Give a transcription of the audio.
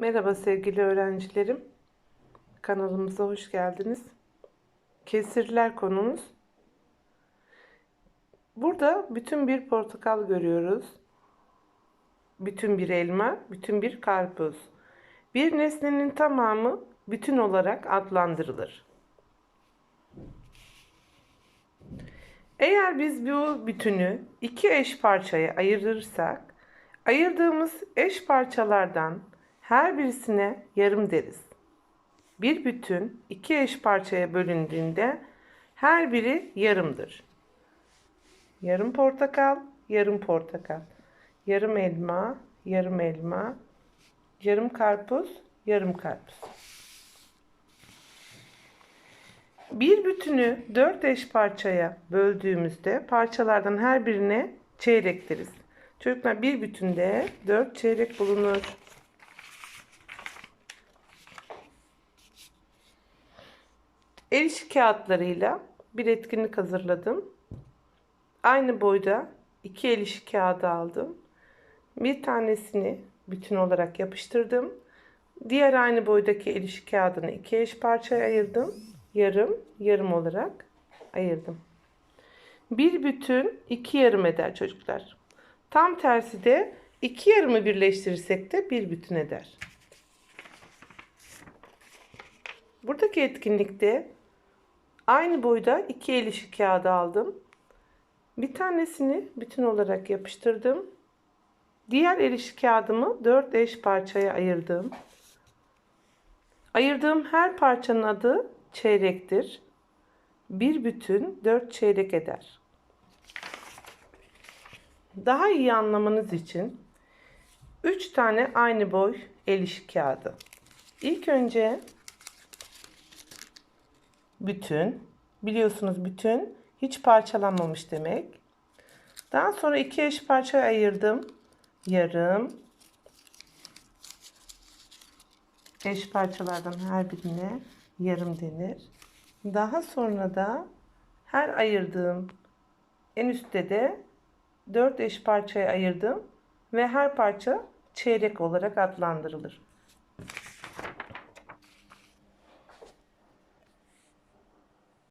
Merhaba sevgili öğrencilerim. Kanalımıza hoş geldiniz. Kesirler konumuz. Burada bütün bir portakal görüyoruz. Bütün bir elma, bütün bir karpuz. Bir nesnenin tamamı bütün olarak adlandırılır. Eğer biz bu bütünü iki eş parçaya ayırırsak, ayırdığımız eş parçalardan her birisine yarım deriz. Bir bütün iki eş parçaya bölündüğünde her biri yarımdır. Yarım portakal, yarım portakal. Yarım elma, yarım elma. Yarım karpuz, yarım karpuz. Bir bütünü dört eş parçaya böldüğümüzde parçalardan her birine çeyrek deriz. Çocuklar bir bütünde dört çeyrek bulunur. El işi kağıtlarıyla bir etkinlik hazırladım. Aynı boyda iki el işi kağıdı aldım. Bir tanesini bütün olarak yapıştırdım. Diğer aynı boydaki el işi kağıdını iki eş parçaya ayırdım. Yarım, yarım olarak ayırdım. Bir bütün iki yarım eder çocuklar. Tam tersi de iki yarımı birleştirirsek de bir bütün eder. Buradaki etkinlikte aynı boyda iki el işi kağıdı aldım. Bir tanesini bütün olarak yapıştırdım. Diğer el işi kağıdımı dört eş parçaya ayırdım. Ayırdığım her parçanın adı çeyrektir. Bir bütün dört çeyrek eder. Daha iyi anlamanız için 3 tane aynı boy el işi kağıdı. İlk önce bütün, biliyorsunuz bütün hiç parçalanmamış demek. Daha sonra iki eş parçaya ayırdım. Yarım. Eş parçalardan her birine yarım denir. Daha sonra da her ayırdığım en üstte de 4 eş parçaya ayırdım ve her parça çeyrek olarak adlandırılır.